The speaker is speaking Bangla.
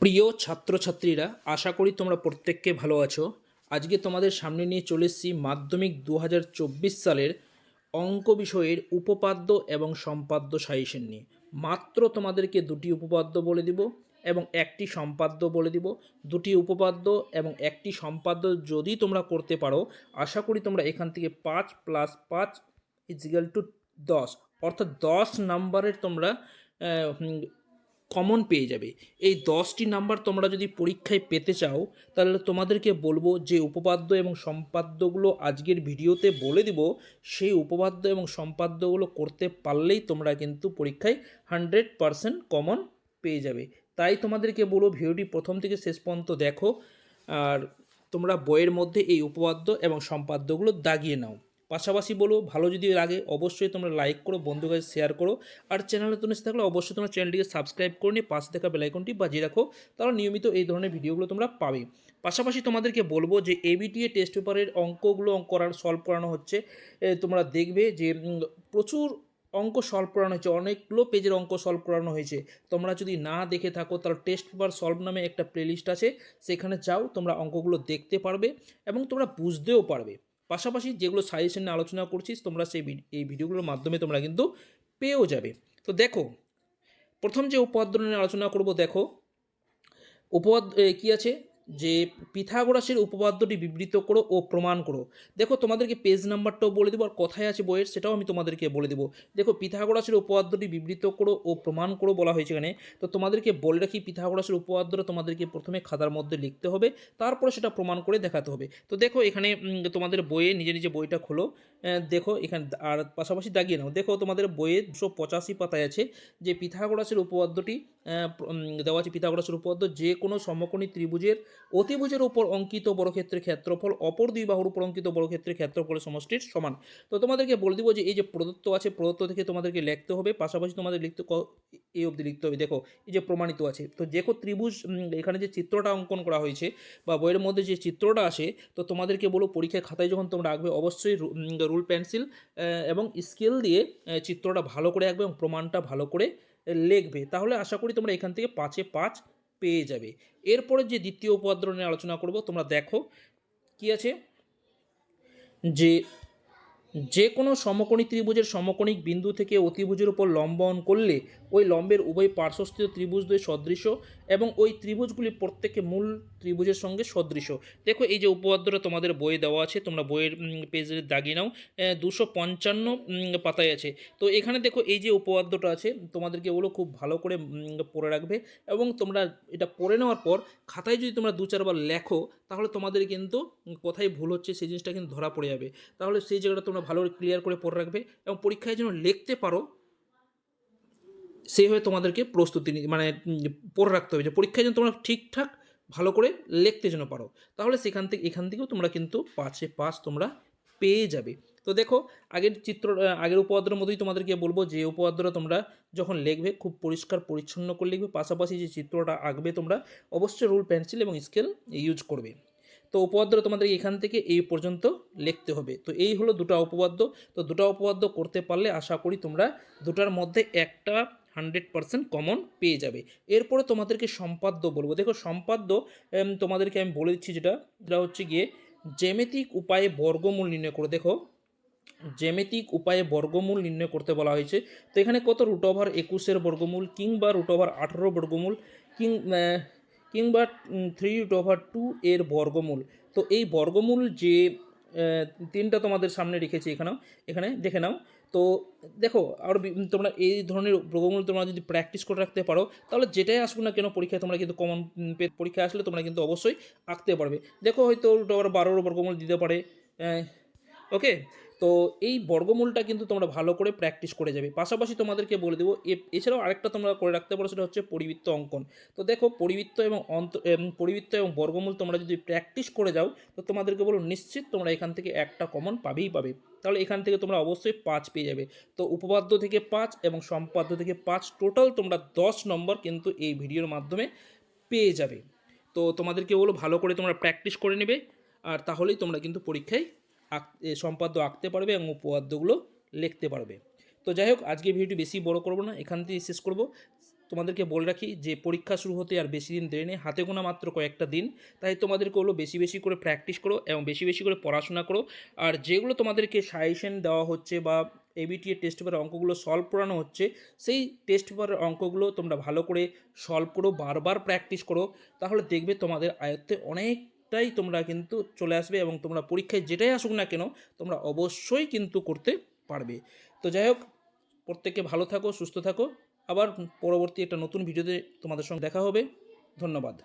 প্রিয় ছাত্রছাত্রীরা, আশা করি তোমরা প্রত্যেককে ভালো আছো। আজকে তোমাদের সামনে নিয়ে চলে এসেছি মাধ্যমিক দু হাজার চব্বিশ সালের অঙ্ক বিষয়ের উপপাদ্য এবং সম্পাদ্য সাজেশন নিয়ে। মাত্র তোমাদেরকে দুটি উপপাদ্য বলে দিব এবং একটি সম্পাদ্য বলে দিব। দুটি উপপাদ্য এবং একটি সম্পাদ্য যদি তোমরা করতে পারো, আশা করি তোমরা এখান থেকে পাঁচ প্লাস পাঁচ ইজিক্যাল টু দশ। অর্থাৎ দশ নাম্বারের তোমরা কমন পেয়ে যাবে। এই দশটি নাম্বার তোমরা যদি পরীক্ষায় পেতে চাও, তাহলে তোমাদেরকে বলব যে উপপাদ্য এবং সম্পাদ্যগুলো আজকের ভিডিওতে বলে দিব। সেই উপপাদ্য এবং সম্পাদ্যগুলো করতে পারলেই তোমরা কিন্তু পরীক্ষায় হান্ড্রেড পারসেন্ট কমন পেয়ে যাবে। তাই তোমাদেরকে বলব ভিডিওটি প্রথম থেকে শেষ পর্যন্ত দেখো, আর তোমরা বইয়ের মধ্যে এই উপপাদ্য এবং সম্পাদ্যগুলো দাগিয়ে নাও। পাশাপাশি বলো, ভালো যদি লাগে, অবশ্যই তোমরা লাইক করো বন্ধু কাছে শেয়ার করো। আর চ্যানেলে তুমি থাকলে অবশ্যই তোমরা চ্যানেলটিকে সাবস্ক্রাইব করে নিয়ে পাশে দেখা বেলাইকনটি বাজিয়ে রাখো। তাহলে নিয়মিত এই ধরনের ভিডিওগুলো তোমরা পাবে। পাশাপাশি তোমাদেরকে বলব যে এবিটিএ টেস্ট পেপারের অঙ্কগুলো করার সলভ করানো হচ্ছে। তোমরা দেখবে যে প্রচুর অঙ্ক সলভ করানো হয়েছে। অনেকগুলো পেজের অঙ্ক সলভ করানো হয়েছে। তোমরা যদি না দেখে থাকো, তাহলে টেস্ট পেপার সলভ নামে একটা প্লেলিস্ট আছে। সেখানে যাও, তোমরা অঙ্কগুলো দেখতে পারবে এবং তোমরা বুঝতেও পারবে। পাশাপাশি যেগুলো সাজেশন নিয়ে আলোচনা করছিস, তোমরা সেই এই ভিডিওগুলোর মাধ্যমে তোমরা কিন্তু পেয়েও যাবে। তো দেখো, প্রথম যে উপপাদ্য নিয়ে আলোচনা করব, দেখো উপপাদ্য কী কি আছে? যে পিথাগোরাসের উপপাদ্যটি বিবৃত করো ও প্রমাণ করো। দেখো, তোমাদেরকে পেজ নাম্বারটাও বলে দেবো, আর কথায় আছে বইয়ের সেটাও আমি তোমাদেরকে বলে দেবো। দেখো, পিথাগোরাসের উপপাদ্যটি বিবৃত করো ও প্রমাণ করো বলা হয়েছে এখানে। তো তোমাদেরকে বলে রাখি, পিথাগোরাসের উপপাদ্যটা তোমাদেরকে প্রথমে খাতার মধ্যে লিখতে হবে, তারপরে সেটা প্রমাণ করে দেখাতে হবে। তো দেখো, এখানে তোমাদের বইয়ে নিজে নিজে বইটা খোলো। দেখো, এখানে, আর পাশাপাশি দাগিয়ে নাও। দেখো, তোমাদের বইয়ে দুশো পঁচাশি পাতায় আছে যে পিথাগোরাসের উপপাদ্যটি দেওয়া আছে পিথাগোরাসের উপপাদ্য, যে কোনো সমকোণী ত্রিভুজের অতিভুজের উপর অঙ্কিত বর্গক্ষেত্রের ক্ষেত্রফল, অপর দুই বাহুর উপর অঙ্কিত বর্গক্ষেত্রের ক্ষেত্রফলের সমষ্টির সমান। তো তোমাদেরকে বলে দিব যে, এই যে প্রদত্ত আছে, প্রদত্ত থেকে তোমাদেরকে লিখতে হবে, পাশাপাশি তোমাদের লিখতে এই অবধি লিখতে হবে। দেখো, এই যে প্রমাণিত আছে, তো কোনো ত্রিভুজ এখানে যে চিত্রটা অঙ্কন করা হয়েছে বা বইয়ের মধ্যে যে চিত্রটা আসে, তো তোমাদেরকে বলো পরীক্ষায় খাতায় যখন তোমরা আঁকবে, অবশ্যই রুল পেন্সিল এবং স্কেল দিয়ে চিত্রটা ভালো করে আঁকবে এবং প্রমাণটা ভালো করে লিখবে। তাহলে আশা করি তোমরা এখান থেকে পাঁচে পাঁচ পেয়ে যাবে। এরপরে যে দ্বিতীয় উপাদ্র নিয়ে আলোচনা করব, তোমরা দেখো কি আছে? যে যে কোনো সমকোণী ত্রিভুজের সমকোণিক বিন্দু থেকে অতিভুজের উপর লম্বন করলে ওই লম্বের উভয় পার্শ্বস্থিত ত্রিভুজ দুই সদৃশ এবং ওই ত্রিভুজগুলি প্রত্যেকে মূল ত্রিভুজের সঙ্গে সদৃশ। দেখো এই যে উপপাদ্যটা তোমাদের বইয়ে দেওয়া আছে, তোমরা বইয়ের পেজে দাগিয়ে নাও। দুশো পঞ্চান্ন পাতায় আছে। তো এখানে দেখো এই যে উপপাদ্যটা আছে, তোমাদেরকে ওগুলো খুব ভালো করে পড়ে রাখবে। এবং তোমরা এটা পড়ে নেওয়ার পর খাতায় যদি তোমরা দু চারবার লেখো, তাহলে তোমাদের কিন্তু কোথায় ভুল হচ্ছে সেই জিনিসটা কিন্তু ধরা পড়ে যাবে। তাহলে সেই জায়গাটা তোমরা ভালো করে ক্লিয়ার করে পড়ে রাখবে এবং পরীক্ষায় যেন লিখতে পারো সেইভাবে তোমাদেরকে প্রস্তুতি মানে পড়ে রাখতে হবে যে পরীক্ষায় যেন তোমরা ঠিকঠাক ভালো করে লিখতে যেন পারো। তাহলে সেখান থেকে, এখান থেকেও তোমরা কিন্তু পাঁচে পাঁচ তোমরা পেয়ে যাবে। তো দেখো, আগের চিত্র আগের উপপাদ্যের মতোই তোমাদেরকে বলব যে উপপাদ্যটা তোমরা যখন লিখবে, খুব পরিষ্কার, পরিচ্ছন্ন করে লিখবে, পাশাপাশি যে চিত্রটা আঁকবে তোমরা, অবশ্যই রুল, পেন্সিল এবং স্কেল ইউজ করবে। তো উপপাদ্যটা তোমাদেরকে এখান থেকে এই পর্যন্ত লিখতে হবে। তো এই হলো দুটো উপপাদ্য। তো দুটো উপপাদ্য করতে পারলে আশা করি তোমরা দুটার মধ্যে একটা হান্ড্রেড পার্সেন্ট কমন পেয়ে যাবে। এরপরে তোমাদেরকে সম্পাদ্য বলব। দেখো, সম্পাদ্য তোমাদেরকে আমি বলে দিচ্ছি যেটা। যেটা হচ্ছে গিয়ে জ্যামিতিক উপায়ে বর্গমূল নির্ণয় করে। দেখো, জ্যামিতিক উপায়ে বর্গমূল নির্ণয় করতে বলা হয়েছে। তো এখানে কত? রুট ওভার একুশের বর্গমূল, কিংবা রুট ওভার আঠেরো বর্গমূল, কিং কিংবা থ্রি রুট ওভার টু এর বর্গমূল। তো এই বর্গমূল যে তিনটা তোমাদের সামনে রেখেছি এখানেও। এখানে দেখে নাও। তো দেখো, আর তোমরা এই ধরনের বর্গমূল তোমরা যদি প্র্যাকটিস করে রাখতে পারো, তাহলে যেটাই আসুক না কেন পরীক্ষায় তোমরা কিন্তু কমন পরীক্ষায় আসলে তোমরা কিন্তু অবশ্যই আঁকতে পারবে। দেখো হয়তো ওটা আবার বারোর বর্গমূল দিতে পারে। ওকে তো এই বর্গমূলটা কিন্তু তোমরা ভালো করে প্র্যাকটিস করে যাবে। পাশাপাশি তোমাদেরকে বলে দেবো এছাড়াও আরেকটা তোমরা করে রাখতে পারো, সেটা হচ্ছে পরিবৃত্ত অঙ্কন। তো দেখো, পরিবৃত্ত এবং অন্ত পরিবৃত্ত এবং বর্গমূল তোমরা যদি প্র্যাকটিস করে যাও, তো তোমাদেরকে বলো নিশ্চিত তোমরা এখান থেকে একটা কমন পাবেই পাবে। তাহলে এখান থেকে তোমরা অবশ্যই পাঁচ পেয়ে যাবে। তো উপপাদ্য থেকে পাঁচ এবং সম্পাদ্য থেকে পাঁচ টোটাল তোমরা দশ নম্বর কিন্তু এই ভিডিওর মাধ্যমে পেয়ে যাবে। তো তোমাদেরকে বলো ভালো করে তোমরা প্র্যাকটিস করে নেবে, আর তাহলেই তোমরা কিন্তু পরীক্ষায় সম্পাদ্য আঁকতে পারবে এবং উপপাদ্যগুলো লিখতে পারবে। তো যাই হোক, আজকে ভিডিওটি বেশি বড় করব না, এখান থেকে শেষ করব। তোমাদেরকে বলে রাখি যে পরীক্ষা শুরু হতে আর বেশি দিন দেরি নেই, হাতে গোনা মাত্র কয়েকটা দিন। তাই তোমাদেরকে হলো বেশি বেশি করে প্র্যাকটিস করো এবং বেশি বেশি করে পড়াশোনা করো। আর যেগুলো তোমাদেরকে সাজেশন দেওয়া হচ্ছে বা এবিটিএ টেস্ট পেপারের অঙ্কগুলো সলভ করানো হচ্ছে, সেই টেস্ট পেপারের অঙ্কগুলো তোমরা ভালো করে সলভ করো, বারবার প্র্যাকটিস করো। তাহলে দেখবে তোমাদের আয়ত্তে অনেকটাই তোমরা কিন্তু চলে আসবে এবং তোমরা পরীক্ষায় যেটাই আসুক না কেন, তোমরা অবশ্যই কিন্তু করতে পারবে। তো যাই হোক প্রত্যেকে ভালো থাকো, সুস্থ থাকো। আবার পরবর্তী একটা নতুন ভিডিওতে তোমাদের সঙ্গে দেখা হবে। ধন্যবাদ।